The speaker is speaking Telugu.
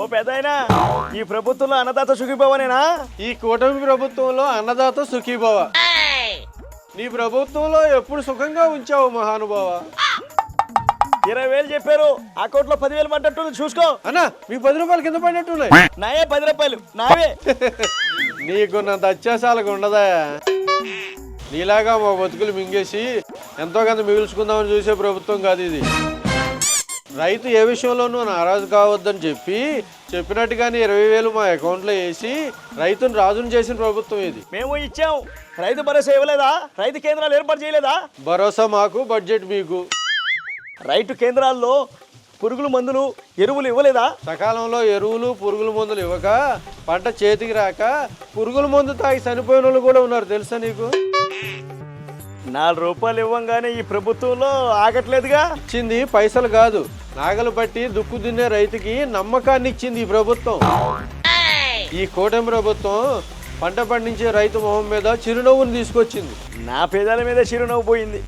ఓ పెద్దాయనా ఈ ప్రభుత్వంలో అన్నదాత సుఖీభవనేనా? ఈ కూటమి ప్రభుత్వంలో అన్నదాత సుఖీభవ. నీ ప్రభుత్వంలో ఎప్పుడు సుఖంగా ఉంచావు మహానుభావ? ఇరవై వేలు చెప్పారు అకౌంట్లో పదివేలు పడ్డట్టుంది చూసుకో. అన్నా మీ పది రూపాయలు కింద పడినట్టున్నాయి నాయే పది రూపాయలు నావే. నీకున్నంత అత్యాసాలకు ఉండదా? నీలాగా మా బతుకులు మింగేసి ఎంతో కొంత మిగుల్చుకుందామని చూసే ప్రభుత్వం కాదు ఇది. రైతు ఏ విషయంలోనూ నారాజు కావద్దని చెప్పి చెప్పినట్టుగానే ఇరవై వేలు మా అకౌంట్లో వేసి రైతును రాజును చేసిన ప్రభుత్వం ఇది. మేము ఇచ్చాం. రైతు భరోసా ఇవ్వలేదా? రైతు కేంద్రాలు ఏర్పాటు చేయలేదా? భరోసా మాకు బడ్జెట్ మీకు. రైతు కేంద్రాల్లో పురుగుల మందులు ఎరువులు ఇవ్వలేదా? సకాలంలో ఎరువులు పురుగుల మందులు ఇవ్వక పంట చేతికి రాక పురుగుల మందు తాగి చనిపోయిన వాళ్ళు కూడా ఉన్నారు తెలుసా నీకు? నాలుగు రూపాయలు ఇవ్వంగానే ఈ ప్రభుత్వంలో ఆగట్లేదుగా? ఇచ్చింది పైసలు కాదు. నాగలు పట్టి దుక్కు దున్నే రైతుకి నమ్మకాన్ని ఇచ్చింది ఈ ప్రభుత్వం. ఈ కూటమి ప్రభుత్వం పంట పండించే రైతు మొహం మీద చిరునవ్వును తీసుకొచ్చింది. నా పేదాల మీద చిరునవ్వు పోయింది.